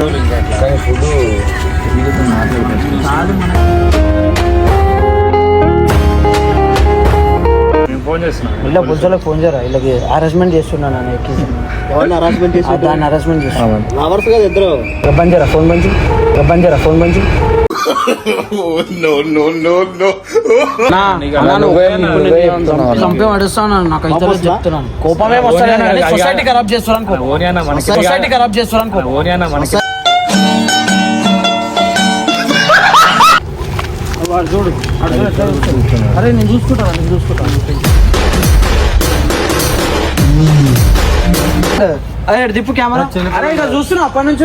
వీళ్ళతో ఇలా పులుసులకు ఫోన్ చేయరా? వీళ్ళకి హరాస్మెంట్ చేస్తున్నాను నేను ఎక్కి. ఎవరిని హరాస్మెంట్ చేసి దాన్ని హరాస్మెంట్ చేస్తున్నాను లవర్స్ కదా ఇద్దరు. రబ్బన్ చేయరా? ఫోన్ బంచి రబ్బన్ చేయరా? ఫోన్ చెప్తున్నాను. కోపమే వస్తాను సొసైటీ ఖరాబ్ చేస్తున్నాను సొసైటీ ఖరాబ్ చేస్తున్నాను వాడు చూడు. అరే నేను చూసుకుంటాను నేను చూసుకుంటాను. అరే తిప్పు కెమెరా. అరే ఇక్కడ చూస్తున్నావు అప్పటి నుంచి.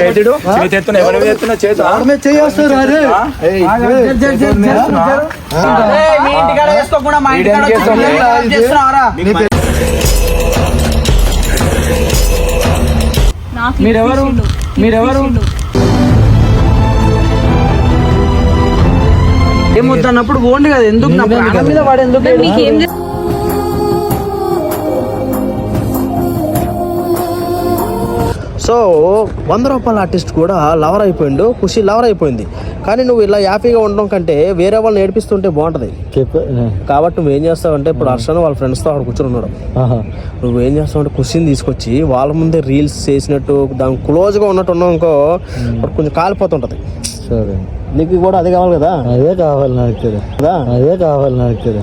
చేతుడు. చేతి. ఎత్తున ఎవరి ఎత్తున చేతు మీ ఇంటికాడ వేసుకోకుండా మా ఇంటికాడ వచ్చి మీరెవరు? మీరెవరు? ఏమొద్దన్నప్పుడు పోండి కదా ఎందుకు నా ప్రాణం మీద వాడు ఎందుకు సో వంద రూపాయల ఆర్టిస్ట్ కూడా లవర్ అయిపోయిండు ఖుషి లవర్ అయిపోయింది. కానీ నువ్వు ఇలా హ్యాపీగా ఉండడం కంటే వేరే వాళ్ళని ఏడిపిస్తుంటే బాగుంటది. కాబట్టి నువ్వు ఏం చేస్తావంటే ఇప్పుడు హర్షను వాళ్ళ ఫ్రెండ్స్తో అక్కడ కూర్చొని ఉన్నాడు. నువ్వు ఏం చేస్తావంటే ఖుషిని తీసుకొచ్చి వాళ్ళ ముందే రీల్స్ చేసినట్టు దాని క్లోజ్గా ఉన్నట్టు ఉన్నావు అనుకో కొంచెం కాలిపోతుంటది. సరే. నీకు కూడా అదే కావాలి కదా? అదే కావాలి నాకు కదా? అదే కావాలి నాకు కదా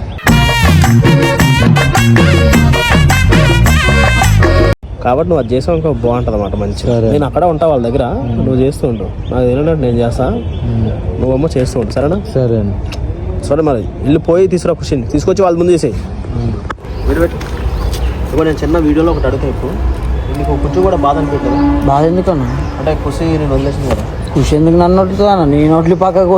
కాబట్టి నువ్వు అది చేసావు అనుకో బాగుంటుంది అనమాట మంచిగా. నేను అక్కడ ఉంటా వాళ్ళ దగ్గర. నువ్వు చేస్తూ ఉండు. నాకు తెలియనట్టు నేను చేస్తా. నువ్వేమో చేస్తూ ఉండు. సరేనా? సరే అండి. సరే మరి. ఇల్లు పోయి తీసుకురా ఖుషిని తీసుకొచ్చి వాళ్ళ ముందు చేసేయి. ఇప్పుడు నేను చిన్న వీడియోలో ఒకటి అడుగుతా ఇప్పుడు. నీకు కొంచెం కూడా బాధ అనిపించదు. బాధ ఎందుకన్నా? అంటే ఖుషి నేను వదిలేసింది కదా. ఖుషి ఎందుకు నన్ను నొట్టుతానా నీ నోట్లు పక్కకు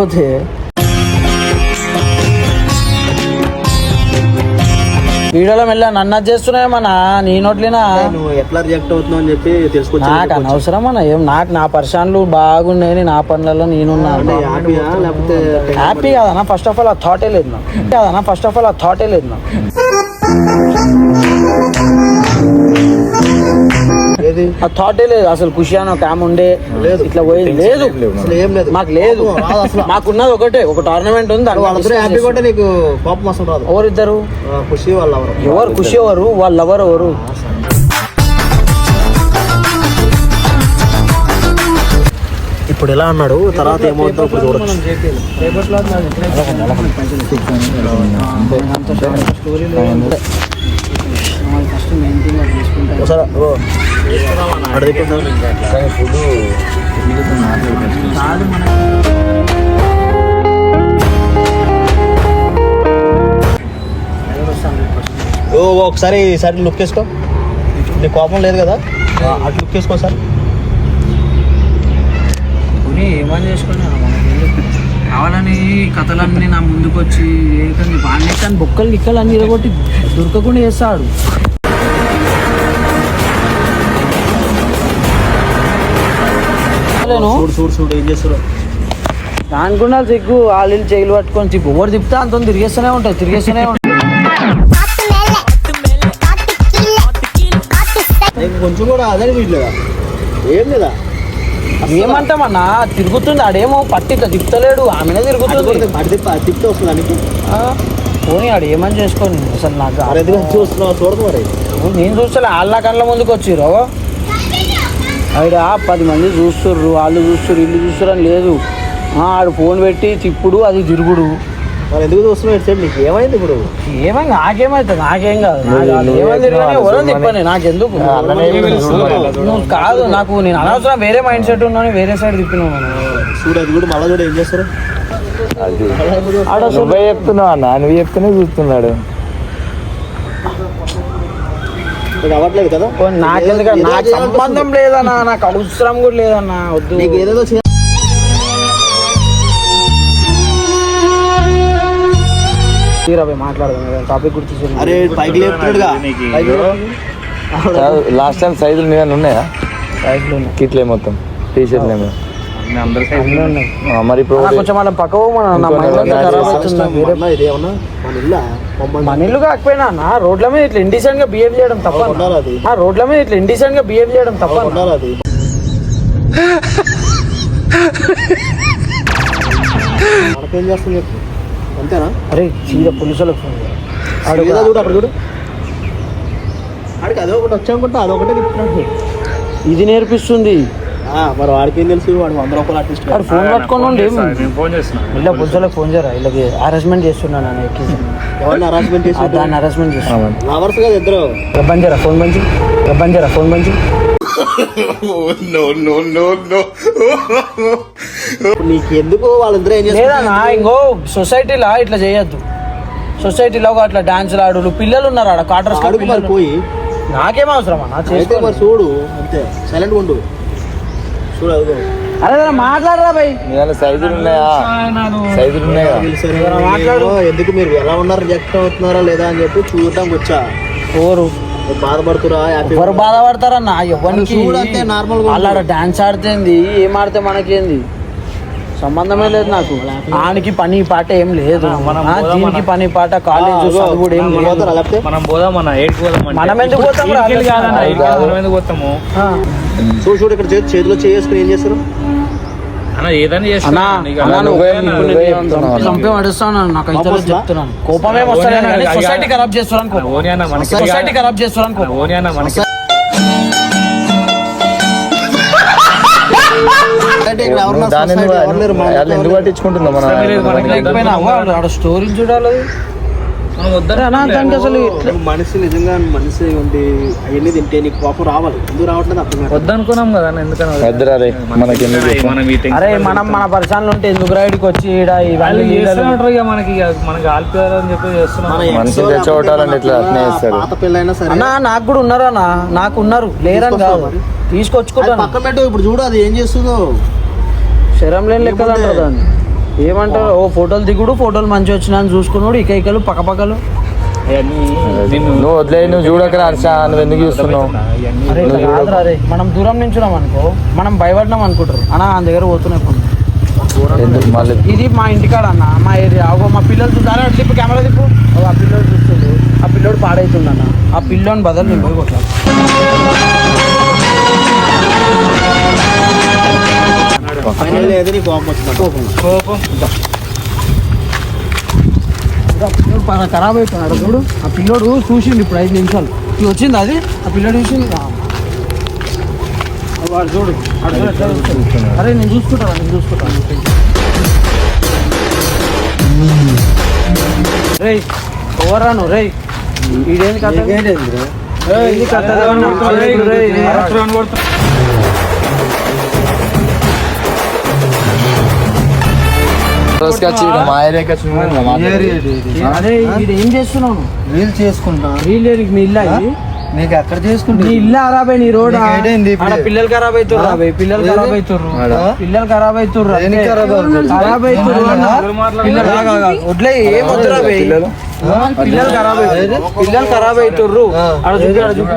వీడియోలో మెల్ల నన్ను అది చేస్తున్నాయేమన్నా నీ నోట్లేనా? నువ్వు ఎట్లా రియాక్ట్ అవుతున్నావు అని చెప్పి నాకు తెలుసుకొచ్చి అనవసరం అన్న ఏం నాకు నా పరిశాన్లు బాగున్నాయని నా పనులలో లేకపోతే హ్యాపీ కాదన్నా ఫస్ట్ ఆఫ్ ఆల్ ఆ థాటే లేదు నాకు. కాదన్నా ఫస్ట్ ఆఫ్ ఆల్ ఆ థాటే లేదు నాకు. ఆ థాటే లేదు. అసలు ఖుషి అని ఒక ఆమె ఉండే. లేదు. ఇట్లా పోయింది లేదు. అసలు ఏం లేదు. మాకు లేదు. రాదు అసలు. మాకున్నది ఒకటే. ఒక టోర్నమెంట్ ఉంది. దాంట్లో వాళ్ళందరూ discuss హ్యాపీగా ఉంటే నీకు కోపం అసలు రాదు. ఎవరిద్దరు? ఆ, ఖుషి వాళ్ళు ఎవరు? ఎవరు ఖుషి ఎవరు? వాళ్ళు ఎవరు ఎవరు? ఇప్పుడు ఎలా అన్నాడు? తర్వాత ఏమవుతుందో ఇప్పుడు చూడొచ్చు. ఒకసారి. కానీ ఫుడ్ ఓ ఒకసారి ఈసారి లుక్ వేసుకో. నీ కోపం లేదు కదా? అటు లుక్ వేసుకో సార్. పోనీ ఏమని చేసుకుని కావాలని కథలన్నీ నా ముందుకు వచ్చి ఏకంగా బాగానే కానీ బొక్కలు గిక్కలు అన్ని ఇరగొట్టి దొరకకుండా చేస్తాడు. లేను చూడు చూడు చూడు ఏం చేస్తారు దానికుండా సిగ్గు వాళ్ళు చేయలు పట్టుకొని తిప్పు ఎవరు తిప్పితే అంత తిరిగేస్తూనే ఉంటాయి తిరిగేస్తూనే ఉంటాయి. నీకు కొంచెం కూడా అదే వీట్లేదా ఏం లేదా? ఏమంటామన్నా? తిరుగుతుంది ఆడేమో పట్టి తిప్పుతలేడు ఆమెనే తిరుగుతుంది. తిప్పితే వస్తుంది పోనీ ఆడు ఏమని చేసుకొని అసలు నాకు చూస్తున్నావు చూడదు మరి. నేను చూస్తలే వాళ్ళ కళ్ళ ముందుకు వచ్చిర్రు. ఆవిడ పది మంది చూస్తుర్రు వాళ్ళు చూస్తుర్రు ఇల్లు చూస్తుర్రు అని లేదు. ఆడు ఫోన్ పెట్టి తిప్పుడు అది తిరుగుడు. మరి ఎందుకు చూస్తున్నావు? ఇటు సైడ్ నీకు? ఏమైంది ఇప్పుడు? ఏమై నాకేమైతుంది నాకేం కాదు. నాకు ఏమైంది తిరగని ఎవరో తిప్పని. నాకెందుకు? నువ్వు కాదు నాకు నేను అనవసరం వేరే మైండ్ సెట్ ఉన్నాను వేరే సైడ్ తిప్పినావు చూడు అది కూడా మళ్ళీ చూడు ఏం చేస్తారు? అది. ఆడ నువ్వే చెప్తున్నావు అన్న. నువ్వు చెప్తేనే చూస్తున్నాడు నీకు అవ్వట్లేదు కదా? నాకెందుకు? నాకు. సంబంధం లేదన్నా నాకు అవసరం కూడా లేదన్నా వద్దు. నీకు ఏదేదో మాట్లాడదాం టాపిక్ గురించి అరే పైకి లేపుతున్నాడుగా. పైకి లేపు. లాస్ట్ టైం సైజులు మీద ఉన్నాయా? కిట్లే మొత్తం టీ షర్ట్లు మరి ఇప్పుడు కొంచెం మన నా ఇదేమన్నా మన ఇల్లా కాకపోయినా అన్న రోడ్ల మీద ఇట్లా ఇండిసెంట్గా బిహేవ్ చేయడం తప్ప. ఆ రోడ్ల మీద ఇట్లా ఇండిసెంట్గా బిహేవ్ చేయడం తప్ప మనకేం చేస్తుంది చెప్పు? అంతేనా? అరే సీదా పోలీసులకు ఫోన్ చూడు అక్కడ చూడు. వచ్చానుకుంటా అదొకటే ఇది నేర్పిస్తుంది. మరి వాడికి ఏం తెలుసు? వాడు వంద రూపాయలు ఆర్టిస్ట్ వాడు ఫోన్ పట్టుకొని ఉండి నేను ఫోన్ చేస్తున్నా. ఇలా పోలీసులకు ఫోన్ చేయరా? వీళ్ళకి హరాస్మెంట్ చేస్తున్నాను అని ఎక్కి. ఎవరిని హరాస్మెంట్ చేసి దాన్ని హరాస్మెంట్ చేస్తున్నాను లవర్స్ కదా ఇద్దరు. రబ్బన్ జరా ఫోన్ మంచి రబ్బన్ జరా ఫోన్ నీకు ఎందుకు వాళ్ళిద్దరు ఏం చేస్తారు ఇంకో సొసైటీలో ఇట్లా చేయొద్దు. సొసైటీలో ఒక డాన్సులు ఆడు పిల్లలు ఉన్నారు ఆడ మరి పోయి. నాకేం అవసరం అన్న చూడు అంతే. సైలెంట్ ఉండు. అరే మాట్లాడరా భయ్. సైజులు ఉన్నాయా? సైజులు ఉన్నాయా? మాట్లాడు. ఎందుకు మీరు ఎలా ఉన్నారు? రిజెక్ట్ అవుతున్నారా లేదా అని చెప్పి చూడటానికి వచ్చా? ఎవరు? బాధపడుతురా? హ్యాపీ ఎవరు బాధపడతారన్న? ఎవరికి? చూడు అంతే, normal గా ఉండు. అలా డాన్స్ ఆడితేంది? ఏం ఆడితే మనకేంది? సంబంధమే లేదు నాకు. ఆనికి పని పాట ఏం లేదు. ఆ, దీనికి పని పాట కాలేజ్ చదువుడు ఏం లేదు. మనం. మనం ఎందుకు పోతాము. చూడు ఇక్కడ చేతి చేతిలో చేసుకుని ఏం చేస్తారు? అన్న ఏదైనా అన్నా చేస్తున్నా నీకు అన్నా, అన్న నువ్వే లేకపోయినా వాడు ఆడ స్టోరీ చూడాలి మనం మనిషి నిజంగా మనిషి ఉండి అవన్నీ తింటే నీకు కోపం రావాలి. ఎందుకు రావట్లేదు అర్థం కాదు వద్దనుకున్నాం కదా అన్న, ఎందుకని వద్దురా రే మనకి ఎందుకు చెప్పు. మనం ఈ టెన్షన్ అరే మనం మన పరిసరాలు ఉంటే ఎందుకు రైడ్కి వచ్చి ఇవన్నీ మనకి మనకి ఆల్పియాలని చెప్పి చేస్తున్నాం మన మన. పాత పిల్లైనా సరే. అన్నా నాకు కూడా నాకు ఉన్నారు. లేరని కాదు. తీసుకొచ్చుకుంటాను. పక్కన పెట్టు ఇప్పుడు చూడు అది ఏం చేస్తుందో. శరం లేని లెక్కలు అంటారు దాన్ని. ఏమంటారు? ఓ ఫోటోలు దిగుడు ఫోటోలు మంచిగా వచ్చినా అని చూసుకున్నాడు ఇక ఇకలు పక్క పక్కలు అవన్నీ నిన్ను నువ్వు వదిలే నువ్వు చూడకరా హర్ష నువ్వు ఎందుకు చూస్తున్నావు? అరే ఇట్లా కాదురా రే మనం దూరం నుంచున్నాం అనుకో మనం భయపడినాం అనుకుంటారు. అన్నా ఆయన దగ్గర పోతున్నాయి కొన్ని ఎందుకు మళ్ళీ? ఇది మా ఇంటికాడ అన్న మా ఏరియా. అగో మా పిల్లలు చూసారా అట్లా తిప్పు కెమెరా తిప్పు. అగో ఆ పిల్లోడు చూస్తుండు. ఆ పిల్లోడు పాడైతుండన్న ఆ పిల్లోని బదులు నేను పోయి కొట్లా ఫైనల్ లేదు నీకు కోపం వచ్చింది కోపం. కోపం? ఖరాబ్ అయిపోయినాడు. చూడు ఆ పిల్లోడు చూసిండు ఇప్పుడు ఐదు నిమిషాలు. ఇది వచ్చింది అది? ఆ పిల్లోడు చూసింది. వాడు చూడు. అరే నేను చూసుకుంటాను నేను చూసుకుంటాను రే ఎవరాను రే ఈడేంది కథ? ఏంది కథ? ఏం చేస్తున్నావు? రీల్ చేసుకుంటా. రీల్ ఏరికి మీ ఇల్లు ఇది? నీకు ఎక్కడ చేసుకుంటా? నీ ఇల్లు ఖరాబ్ నీ రోడ్? పిల్లలు ఖరాబ్ అవుతుర్రు రాబే పిల్లలు ఖరాబ్ అవుతుర్రు పిల్లలు ఖరాబ్ అవుతుర్రు దేనికి ఖరాబ్ ఆగు. వడ్లే ఏం వద్దురా బే? పిల్లలు ఖరాబ్ అవుతుర్రు పిల్లలు ఖరాబ్ అవుతుర్రు ఆడ చూపి. ఆడ చూపి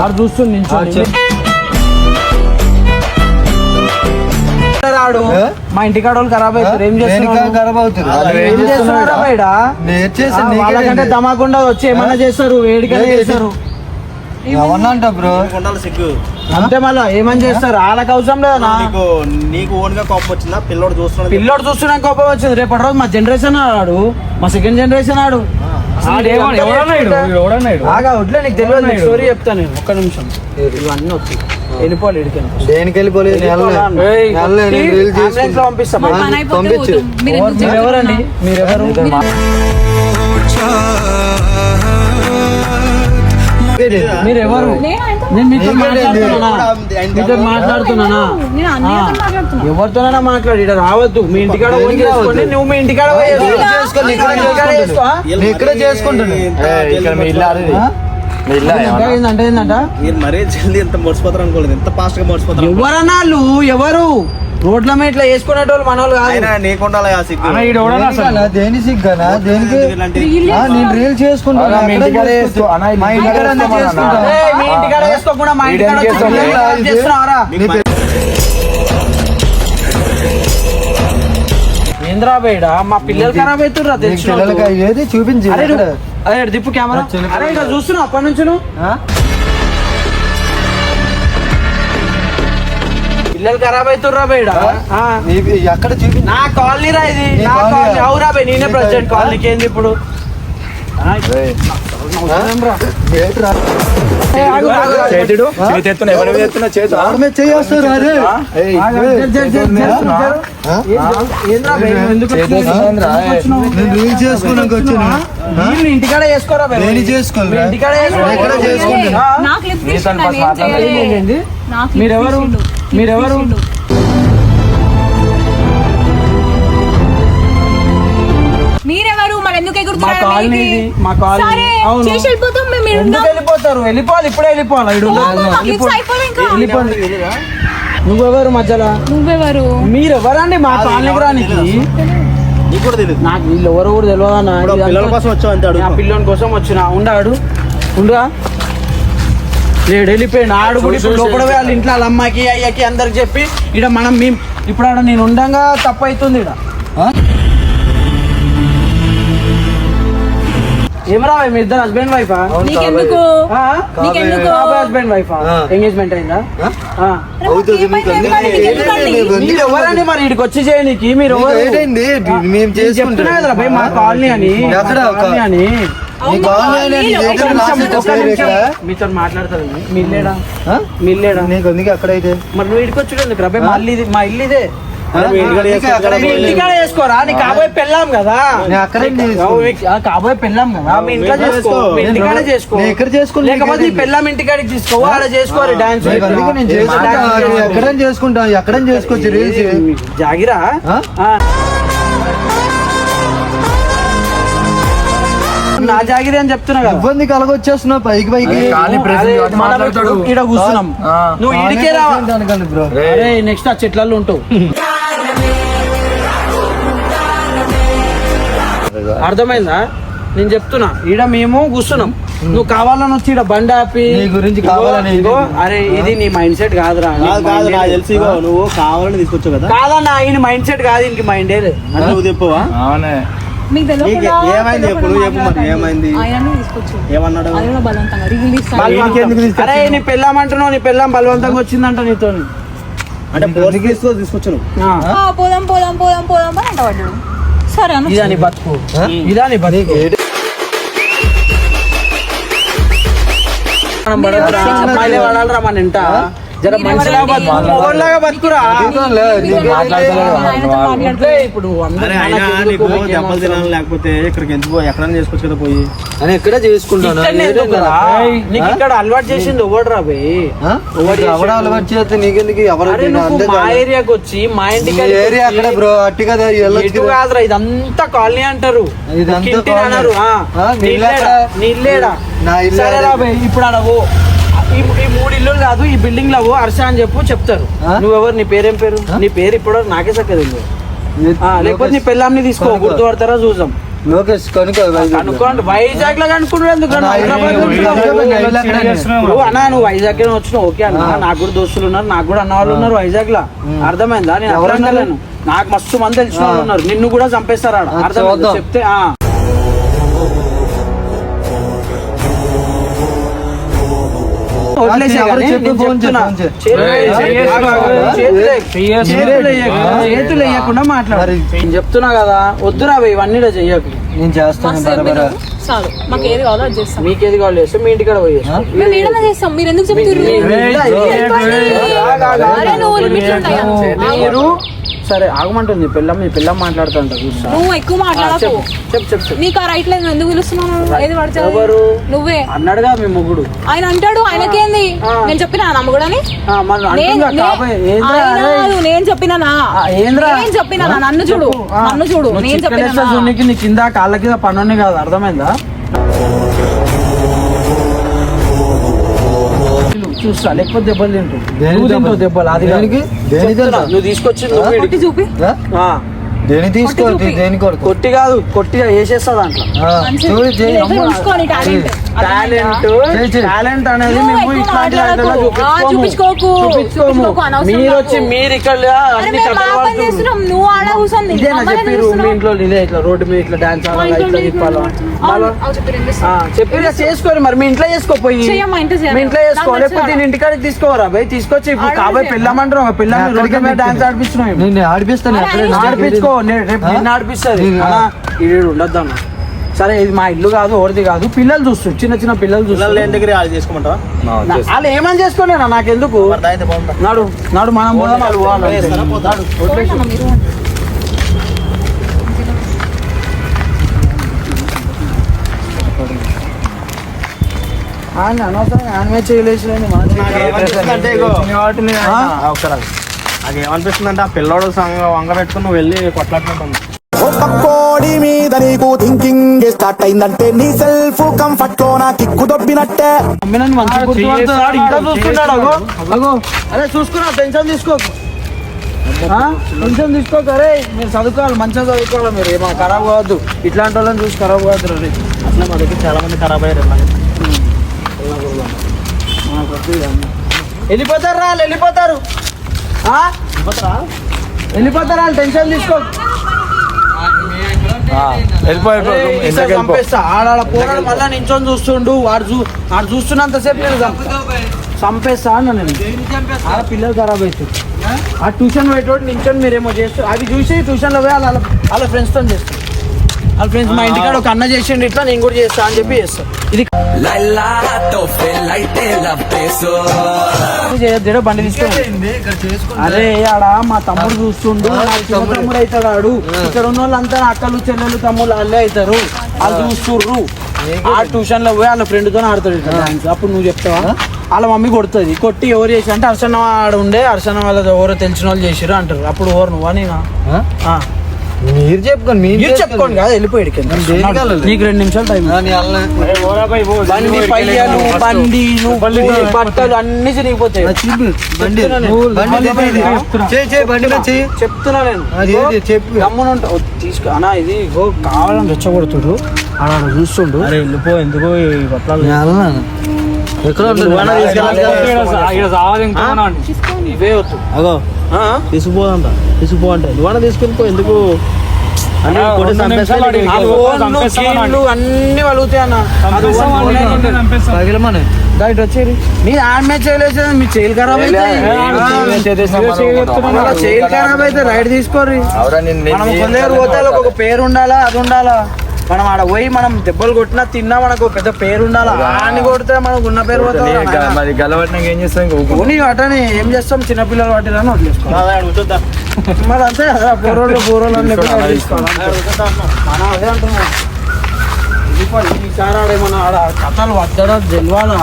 ఆడ చూస్తుంది రాడు. మా ఇంటికాడ వాళ్ళు ఖరాబ్ అవుతారు. ఏం? చేస్తున్నారు ఖరాబ్ అవుతుంది ఏం చేస్తున్నారా బయట? వాళ్ళకంటే దమాకుండా వచ్చి ఏమన్నా చేస్తారు? వేడికనే చేస్తారు? అవన్నా అంట బ్రో? ఉండాలి సిగ్గు. అంతే మళ్ళా. ఏమని చేస్తారు? వాళ్ళకి అవసరం లేదన్నా నీకు నీకు ఓన్గా కోపం వచ్చిందా? పిల్లోడు చూస్తున్నాడు పిల్లోడు చూస్తున్నా కోపం వచ్చింది. రేపటి రోజు మా జనరేషన్ ఆడు. మా సెకండ్ జనరేషన్ ఆడు. ఆడు ఏమంటే ఎవడన్నాడు ఆగా వడ్లే నీకు తెలియదు స్టోరీ చెప్తాను నేను. ఒక్క నిమిషం. ఇవన్నీ వచ్చి వెళ్ళిపోవాలి ఇడికి దేనికి వెళ్ళిపోలేదు పంపించు. పోతాం. మీరు ఎందుకు మీరు ఎవరండి మీరు ఎవరు మీరు ఎవరు నేను మీతో మీతో మాట్లాడుతున్నానా? ఎవరితోనైనా మాట్లాడి. ఇక్కడ రావద్దు. మీ ఇంటికాడ ఫోన్ చేసుకోండి. నువ్వు మీ ఇంటికాడ ఇక్కడ ఇంటికాడ చేసుకో, ఆ? నేను ఇక్కడే చేసుకుంటాను ఏయ్, ఇక్కడ మీ ఇల్లు ఆడేది మీ ఇల్లు ఏంటంట, మీరు మరీ జల్దీ ఎంత మర్చిపోతారు అనుకోలేదు. ఎంత ఫాస్ట్గా మర్చిపోతారు ఎవరన్నా వాళ్ళు ఎవరు? రోడ్ల మీద ఇట్లా వేసుకునేటోళ్ళు మనోళ్ళు కాదు. అయినా నీకుండాలి ఆ సిగ్గు. దేనికన్నా? దేని సిగ్గానా దేనికి ఆ, నేను రీల్ చేసుకుంటాను. మీ. అన్న? చేసుకుంటా? ఏయ్, మీ ఇంటికాడ వేసుకోకుండా మా ఇంటికాడ వచ్చి వీడేం చేస్తున్నావారా? ఏంద్రా బేడా? మా పిల్లలు ఖరాబ్ అవుతుర్రా పిల్లలకి తెలిసిన ఏది చూపించి. అరే ఎక్కడ? నువ్వు- అరే ఇటు దిప్పు కెమెరా. అరే ఇక్కడ చూస్తున్నావు అప్పటి నుంచి నువ్వు. ఆ? పిల్లలు ఖరాబ్ అవుతుర్రా బేడా. ఆ. నీ- ఎక్కడ చూపించి నా కాలనీ రా ఇది. నీ నా కాలనీ కాలనీ. ఆ? అవురా బే నేనే నీ ప్రెసిడెంట్ కాలనీ. కాలనీకి ఏంది ఇప్పుడు? ఆ, వచ్చాను. ఇంటికాడ చేసుకోరా బే. నేను చేసుకోనురా. మీ ఇంటికాడ చేసుకో. నేను ఎక్కడ కాలనీ? ఇది, మా కాలనీ. అవును. చేసి వెళ్ళిపోతాం మేము ఈడ ఎందుకు. వెళ్ళిపోతారు? వెళ్ళిపోవాలి ఇప్పుడే వెళ్ళిపోవాలి. ఇడు ఓ, మాకు లిఫ్ట్స్ అయిపోలే ఇంకా. వెళ్ళిపోండి. నువ్వెవరు మధ్యలో? నువ్వెవరు? మీరు ఎవరండి మా కాలనీకి రానికి? నీకు కూడా తెలియదు నాకు వీళ్ళు ఎవరు కూడా తెలియదు అన్న. ఇప్పుడు ఇదంతా- పిల్లల కోసం వచ్చావు అంతే ఆ అడుగు పిల్లోని కోసం వచ్చిన. ఉండాడు ఉండుగా లేడు వెళ్ళిపోయాడు. ఆడు కూడా ఇప్పుడు లోపల పోయి వాళ్ళ ఇంట్లో వాళ్ళ అమ్మకి అయ్యకి అందరికి చెప్పి ఇడ మనం మేము ఇప్పుడు ఆడ నేను ఉండంగా తప్పు అవుతుంది ఇడ. ఏమరా మీ ఇద్దరు హస్బెండ్ వైఫా నీకెందుకు? నీకెందుకు? హస్బెండ్ వైఫా. ఎంగేజ్మెంట్ అయిందా? మీరు ఎవరండి మరి ఇక్కడికి వచ్చి చేయనీకి? మీరు? మేము భయ్ మా కాలనీ అని. కాలనీ అని. మీతో మాట్లాడతారు మిల్లేడా ఆ? మిల్లేడా నీకు అందుకే అక్కడైతే మరి నువ్వు ఇడికి వచ్చి ఎందుకు రా భయ్ మళ్ళీ మా ఇల్లు ఇదే. ఇంటికాడ చేసుకోరా? నీ కాబోయే పెళ్ళాం కదా. కాబోయే పెళ్ళాం కదా? మీ ఇంట్లో ఇంట్లో చేసుకో. ఇంటికాడ చేసుకో. ఎక్కడ లేకపోతే? పెళ్ళాం ఇంటికాడికి తీసుకో డాన్స్ చేసుకుంటా ఎక్కడైనా చేసుకుంటా ఎక్కడైనా చేసుకోవచ్చు రీల్స్ జాగిరా. నా జాగిరి అని చెప్తున్నా ఇబ్బంది కలగొచ్చేస్తున్నావు పైకి పైకి. ఈడ కూర్చున్నాం. నువ్వు ఈడికే రావా? దానికండి బ్రో. అరే నెక్స్ట్ ఆ చెట్లలో ఉంటావు. అర్థమైందా? నేను చెప్తున్నా. ఈడ మేము కూర్చున్నాం. నువ్వు కావాలని వచ్చి ఈడ బండి ఆపి నీ గురించి కావాలని అరే ఇది నీ మైండ్ సెట్ కాదురా. కాదు కాదు నాకు తెలిసి ఇగో, నువ్వు కావాలని తీసుకొచ్చావు కదా. కాదన్నా ఈయన మైండ్ సెట్ కాదు ఇంక మైండే లేదు. నువ్వు చెప్పవా? అవునే. మీకు తెలియకుండా నీకు ఏమైంది చెప్పు, నువ్వు చెప్పు మరి, మాట్లాడండి. ఏమైంది? ఆయనను తీసుకొచ్చు ఏమన్నాడు? ఆయన బలవంతంగా రీల్ తీస్తాను బలవంతం. ఎందుకు తీసుకొచ్చినావు? అరే నీ పెళ్ళాం అంటున్నావు నీ పెళ్ళాం బలవంతంగా వచ్చిందంట నీతో అంటే తీసుకొచ్చాను ఆ, పోదాం పోదాం పోదాం పోదాం అని సరే అన్న ఇదా నీ బతుకు ఇదా నీ బతుకు మనం వాడాలిరా మన ఇంట జర మనిషిలా బతుకు మొగోళ్ళలాగా బతుకురా? ఆయనతో మాట్లాడుతూ అంటే ఇప్పుడు అందరూ అరే అయినా మనకెందుకు, నీకు మీకేం దెబ్బలు అవసరం? తినాలి లేకపోతే ఇక్కడికి ఎందుకు ఎక్కడైనా చేసుకోవచ్చు కదా పోయి? అని ఎక్కడే చేసుకుంటాను? నీకు ఇక్కడ అలవాటు చేసింది ఎవడ అలవాటు చేస్తే నీకెందుకు? ఎవరు మా ఏరియాకి వచ్చి మా ఇంటికి ఏరియా అక్కడ బ్రో అట్టి కదా. కాదురా ఇదంతా కాలనీ అంటారు. ఇదంతా. అన్నారు. నీళ్ళేడా? ఎక్కడ? నా ఇల్లు ఇప్పుడు అడవు ఈ ఈ మూడు ఇల్లు కాదు ఈ బిల్డింగ్లో హర్ష అని చెప్పు చెప్తారు? నువ్వెవరు? నీ పేరేం పేరు? నీ పేరు ఇప్పుడు నాకే చక్కది లేకపోతే నీ పెళ్ళాంని తీసుకో. గుర్తుపడతారా? చూద్దాం. లోకేష్ కనుక కనుక్కోండి. వైజాగ్లో కనుక్కుంటే ఎందుకు నా హైదరాబాద్ ఇల్లు లో ఉంటున్నావు. వైజాగ్లో ఇల్లు అక్కడే. నువ్వు అన్నా నువ్వు వైజాగ్ వచ్చినావు. ఓకే అన్న. నాకు కూడా దోస్తులు ఉన్నారు నాకు కూడా అన్న వాళ్ళు ఉన్నారు వైజాగ్లో అర్థమైందా? నేను అన్నారు? నాకు మస్తు మంది తెలిసిన వాళ్ళు. ఉన్నారు. నిన్ను కూడా చంపేస్తారు అర్థమైందా. చెప్తే చేతులు వేయకుండా మాట్లాడు. మరి- నేను చెప్తున్నా కదా వద్దురా అవి ఇవన్నీ చెయ్యకు. నేను చేస్తాను చాలు. మాకు ఏది కావాలో అది చేస్తాం. మీకేది కావాలి చేస్తే మీ ఇంటికాడ పోయి. మేము చేస్తాం. మీరు ఎందుకు మీరు సరే ఆగమంటుంది. పిల్లం మీ పిల్లం మాట్లాడుతుంట నువ్వు ఎక్కువ మాట్లాడకు. చెప్పు చెప్పు. నీకు ఆ రైట్ లేదు ఎందుకు పిలుస్తున్నావు? ఏది పడితే అది. ఎవరు? నువ్వే. అన్నాడుగా మీ మొగుడు. ఆయన అంటాడు ఆయనకేంది. నేను చెప్పినా అరే? కాదు, నేను ఏంద్రా? నేను చెప్పినా నన్ను చూడు నన్ను చూడు నేను చెప్పినా నీ. కింద కాళ్ళ కింద పన్నుని కాదు అర్థమైందా? చూస్తా లేకపోతే దెబ్బలు తింటు. నువ్వు తింటావు దెబ్బలు? అది. దేనికి? నువ్వు తీసుకొచ్చి నువ్వు చూపి. ఆ, దేని తీసుకో కొట్టి చూపి. దేని కొట్టి కాదు కొట్టిగా వేసేస్తా దాంట్లో. టాలెంట్ టాలెంట్ అనేది మేము ఇట్లాంటి. దాంట్లో చూపించుకోకు. మీరు. వచ్చి మీరు ఇక్కడ నువ్వు ఆడ కూర్చొని ఇదేనా చెప్పిర్రు మీ. ఇంట్లో ఇదే ఇట్లా రోడ్డు మీద ఇట్లా డాన్స్ ఆడాలి ఇంట్లో చేస్తావు? చెప్పిర్రు చేసుకోరు మరి. మీ ఇంట్లో చేసుకోపోయి మా ఇంట్లో చెయ్యం. మీ ఇంట్లో చేసుకో. లేకపోతే. దీని ఇంటికాడికి తీసుకోవరా? భయ్ తీసుకొచ్చి ఇప్పుడు కాబోయే. పిల్లమంటారు పిల్లల్ని రోడ్డు మీద డాన్స్ ఆడిపించినాం నేను ఆడిపిస్తాను. ఆడిపించుకో నేను రేపు నిన్ను ఆడిపిస్తుంది నేను- అలా ఇది ఉండొద్దు అన్న సరే ఇది మా ఇల్లు కాదు ఎవరిది కాదు. పిల్లలు చూస్తారు చిన్న చిన్న పిల్లలు లేని దగ్గర వాళ్ళు ఏమని చేసుకోలేనా నాకెందుకు? అయితే నాడు నాడు మనం పోదాం వాళ్ళు పోవాలి అంతే. నాడు, వదిలేసి. పోయినా మీరు ఆయన అనవసరంగా ఆమె చేయలేసులేండి మన నాకేమనిపిస్తుందంటే ఇగో, ఆ? ఆ, ఒకసారి. నాకు ఏమనిపిస్తుందంటే ఆ పిల్లోడు సంగ వంగ పెట్టుకుని నువ్వు వెళ్ళి కొట్లాడుకుంటాను ఓ పక్కోడి మీద నీకు థింకింగ్ స్టార్ట్ అయిందంటే నీ సెల్ఫ్ కంఫర్ట్లో నా కిక్కు దొబ్బినట్టే. అమ్మినని మంచి గుర్తుపడుతున్నాడు ఇంకా చూస్తున్నాడు అగో. అగో. అరే చూసుకున్నా టెన్షన్ తీసుకోకు. ఆ? టెన్షన్ తీసుకోకు అరే మీరు చదువుకోవాలి మంచిగా చదువుకోవాలి మీరు. ఏమో ఖరాబ్ కావద్దు. ఇట్లాంటి వాళ్ళని చూసి ఖరాబ్ కావద్దు రే. అట్లా మా దగ్గర చాలా మంది ఖరాబ్ అయ్యారు. వెళ్ళిపోతారు రా వాళ్ళు వెళ్ళిపోతారు. ఆ? వెళ్ళిపోతారు? వాళ్ళు టెన్షన్ తీసుకో చంపేస్తా. ఆడాడ పోరాడు మళ్ళా నించొని చూస్తుండు వాడు చూ వాడు చూస్తున్నంతసేపు నేను. చంపేస్తా అన్న నేను. ఆడ పిల్లలు ఖరాబ్ అవుతుంది ఆ? ట్యూషన్ పెట్టోడు నించొని మీరేమో చేస్తారు అవి చూసి ట్యూషన్లో పోయి వాళ్ళ వాళ్ళ ఫ్రెండ్స్తో చేస్తారు వాళ్ళ ఫ్రెండ్స్ మా ఇంటికాడ ఒక అన్న చేసిండు ఇట్లా నేను కూడా చేస్తా అని చెప్పి చేస్తా. ఇది చేయొద్దు బండి తీసుకొని. అరే ఆడ మా తమ్ముడు చూస్తుండు తమ్ముడు. అవుతాడు ఆడు ఇక్కడ ఉన్న వాళ్ళంతా అక్కలు చెల్లెలు తమ్ముళ్ళు వాళ్ళే అవుతారు. వాళ్ళు చూస్తుర్రు ఆ ట్యూషన్లో పోయి వాళ్ళ ఫ్రెండ్తో ఆడతాడు డాన్స్ అప్పుడు నువ్వు చెప్తావా? వాళ్ళ మమ్మీ కొడుతుంది. కొట్టి ఎవరు చేసి అంటే హర్షణ ఆడ ఉండే హర్షణ వాళ్ళ ఎవరో తెలిసిన వాళ్ళు చేసిరు అంటారు. అప్పుడు ఎవరు నువ్వా నేనా. మీరు చెప్పుకోండి మీరు మీరు చెప్పుకోండి. కదా వెళ్ళిపోయాడు? నీకు రెండు నిమిషాలు టైం బండి పయ్యాలు బండి బట్టలు అన్ని చిరిగిపోతాయి బండి చెప్తున్నా నేను. బండి చెప్తున్నా. చేయి చేయి బండి మీద చేయి చెప్తున్నా నేను. అది ఏది? చెప్పు. గమ్మున ఉంటా. ఓ, తీసుకో. అన్నా ఇది కావాలని రెచ్చగొడుతుడు. ఆడ చూస్తుండు. అరే వెళ్ళిపో ఎందుకో ఈ బట్టలు ఎక్కడ ఉంటుంది? ఇవే వద్దు. అగో? తీసుకుపోదంట. తీసుకుపో అంటే నువ్వన్నా తీసుకుని పో ఎందుకు అన్ని వలుగుతాయి అన్న. డైట్ వచ్చేది. మీ ఆమె చేయలేదు మీ చేయలు ఖరాబ్ మళ్ళా చేయలు ఖరాబ్ అయితే రైడ్ తీసుకోర్రి. మనం కొందరు పోతే ఒక పేరు ఉండాలా అది ఉండాలా? మనం ఆడ పోయి మనం దెబ్బలు కొట్టినా తిన్నా మనకు ఒక పెద్ద పేరు ఉండాలా అని కొడితే మనకు ఉన్న పేరు పోతుంది మరి గలవట్టినాక ఏం చేస్తాం పోనీ అటని ఏం చేస్తాం? చిన్నపిల్లలు పట్టిరని వదిలేసుకోవాలి మరి అంతే కదా పూర్వోళ్ళు పూర్వోళ్ళు అని మనం ఈసారి ఆడేమన్నా ఆడ కథలు వద్దడా తెలియాలా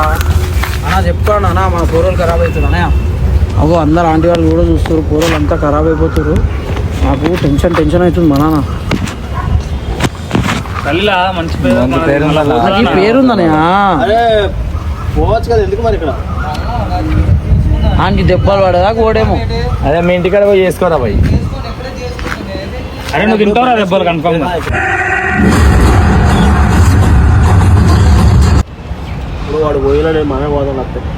అన్నా చెప్పుకోండి అన్న మన పూర్వలు ఖరాబ్ అవుతుంది అగో అందరు ఆంటీ వాళ్ళు కూడా చూస్తారు పూర్వలు అంతా ఖరాబ్ అయిపోతారు నాకు టెన్షన్ టెన్షన్ అవుతుంది మా నాన్న. మంచి పేరు ఈ పేరుందనయా అరే పోవచ్చు కదా ఎందుకు మరి ఇక్కడ? ఆంటీ దెబ్బలు పడేదాకా ఓడేమో అదే మీ ఇంటికాడ పోయి చేసుకోరా పోయి. అరే నువ్వు తింటావురా దెబ్బలు లేకపోతే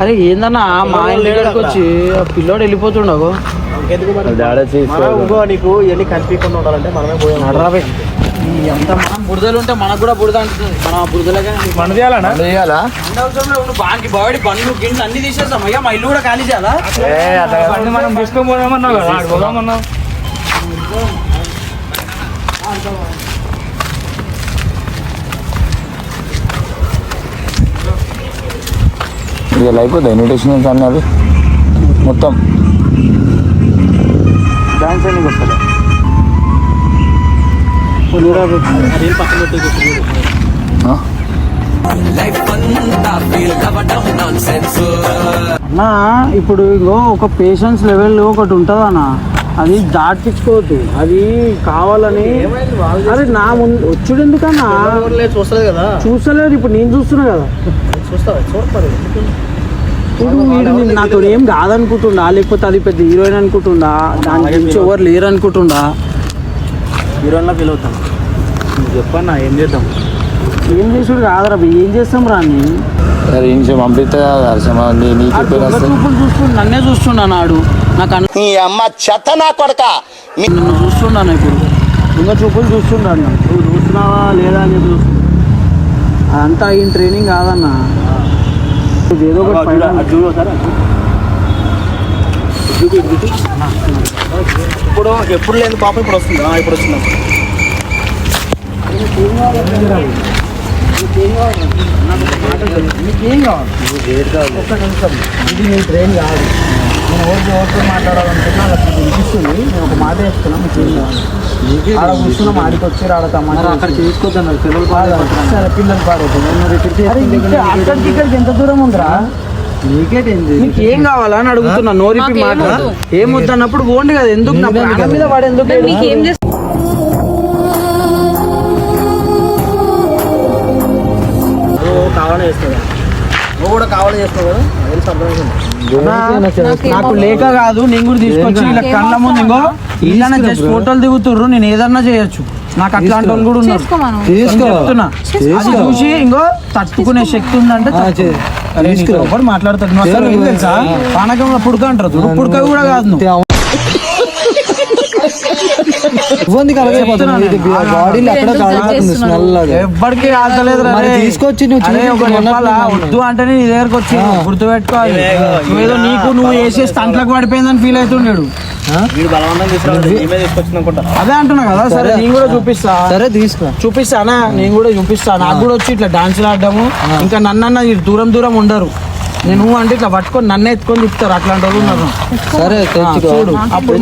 అరే ఏందన్నా మా ఇంటి దగ్గరకు వచ్చి ఆ పిల్లోడు వెళ్ళిపోతుండవు నీకు ఇవన్నీ కనిపించకుండా ఉండాలంటే మనమే పోయాం. బురదలు ఉంటే మనకు కూడా బురద అంటుంది మన బురదలగా మందు చేయాలనా? చేయాలా? అవసరం నువ్వు బాగా బాడీ బండ్లు గిన్నెలు అన్ని తీసేస్తాం. అయ్యా మా ఇల్లు కూడా ఖాళీ చేయాలా? ఏ అట్లా మనం తీసుకోమన్నావు కదా పోదామన్నావు ఇక అయిపోతాయి ఇన్విటేషన్స్ అన్నారు మొత్తం. డాన్స్ అని వస్తుంది అన్నా ఇప్పుడు ఇంకో ఒక పేషెన్స్ లెవెల్ ఒకటి ఉంటుంది అన్న. అది దాటించుకోవద్దు. అది కావాలని అరే నా ముందు వచ్చుడు ఎందుకన్నా? చూస్తలేదు కదా చూస్తలేదు ఇప్పుడు నేను చూస్తున్నా కదా. ఇప్పుడు వీడు నాతో ఏం కాదనుకుంటుండా? లేకపోతే అది పెద్ద హీరోయిన్ అనుకుంటుండా? దాని గురించి ఎవరు లేరు అనుకుంటుండా హీరోయిన్లో ఫీల్ అవుతాను చెప్పన్నా ఏం చేద్దాం? ఏం చేసుడు కాదురా ఏం చేస్తాం రా సరే ఇంకొంచెం పంపిస్తే హర్షమ నీ నీకు చూపులు చూస్తుండు నన్నే చూస్తుండా నాడు నాకు అన్న నీ అమ్మ చెత్త నా కొడక. నన్ను చూస్తున్నాను ఇప్పుడు. దొంగ చూపులు చూస్తున్నాడు నన్ను. నువ్వు చూస్తున్నావా లేదా అని చెప్పి చూస్తున్నా అదంతా ఈ ట్రైనింగ్ కాదన్న ఏదో ఒకటి పైన- ఇప్పుడు ఎప్పుడు లేని పాపం ఇప్పుడు వస్తుంది. ఇప్పుడు వస్తుంది. నీకేం కావాలి? ఒక్క నిమిషం. ఇది ట్రైన్ కాదు. నేను ఓడికి ఓడితో మాట్లాడాలనుకున్నా అలా వినిపిస్తుంది. నేను ఒక మాట చెప్తున్నా మీకు ఏం కావాలి? ఆడ కూర్చున్నాం ఆడికి వచ్చి ఆడ తమ్ముడు అక్కడ చేసుకోవద్దన్నారు పిల్లలు సరే పిల్లలు పాడవుతుంది అక్కడికి ఇక్కడికి ఎంత దూరం ఉందిరా? ఏం కావాలా అని అడుగుతున్నా నోరిపి మాట. ఏం వద్దు. అన్నప్పుడు పోండి కదా ఎందుకు నా ప్రాణం మీద వాడు ఎందుకు మరి మీకు ఏం చేస్తా కావాలని చేస్తావు? నువ్వు కూడా కావాలని చేస్తావు? కదా తెలుసు అర్థమైంది నాకు లేక కాదు నేను కూడా తీసుకొచ్చి ఇలా కళ్ళ ముందు ఇంకో ఇలా జస్ట్ ఫోటోలు దిగుతుర్రు నేను ఏదన్నా చేయొచ్చు. నాకు అట్లాంటి వాళ్ళు కూడా ఉన్నారు. చెప్తున్నా. అది చూసి ఇంకో తట్టుకునే శక్తి ఉందంటే ఎవరు మాట్లాడతాడు? పానకంలో పుడక అంటారు. పుడక కూడా కాదు చెప్తున్నా నేను. బాడీలో అక్కడ కాడుతుంది స్మెల్ ఎవ్వడికి ఆడలేదు తీసుకొచ్చి నువ్వు వద్దు అంటే నీ దగ్గరకు వచ్చి గుర్తు పెట్టుకోవాలి నువ్వేదో నీకు నువ్వు వేసే స్టంట్లకు పడిపోయిందని ఫీల్ అనుకుంటా. అదే అంటున్నా కదా సరే నేను కూడా చూపిస్తా. సరే తీసుకో. చూపిస్తానా? నేను కూడా చూపిస్తా. నాకు కూడా వచ్చి ఇట్లా డాన్స్ ఆడడము. ఇంకా నన్నన్న దూరం దూరం ఉండరు. నేను అంటే ఇట్లా పట్టుకొని నన్ను ఎత్తుకొని తిప్పుతారు. అట్లాంటి వాళ్ళు ఉన్నారు. సరే చూడు. అప్పుడు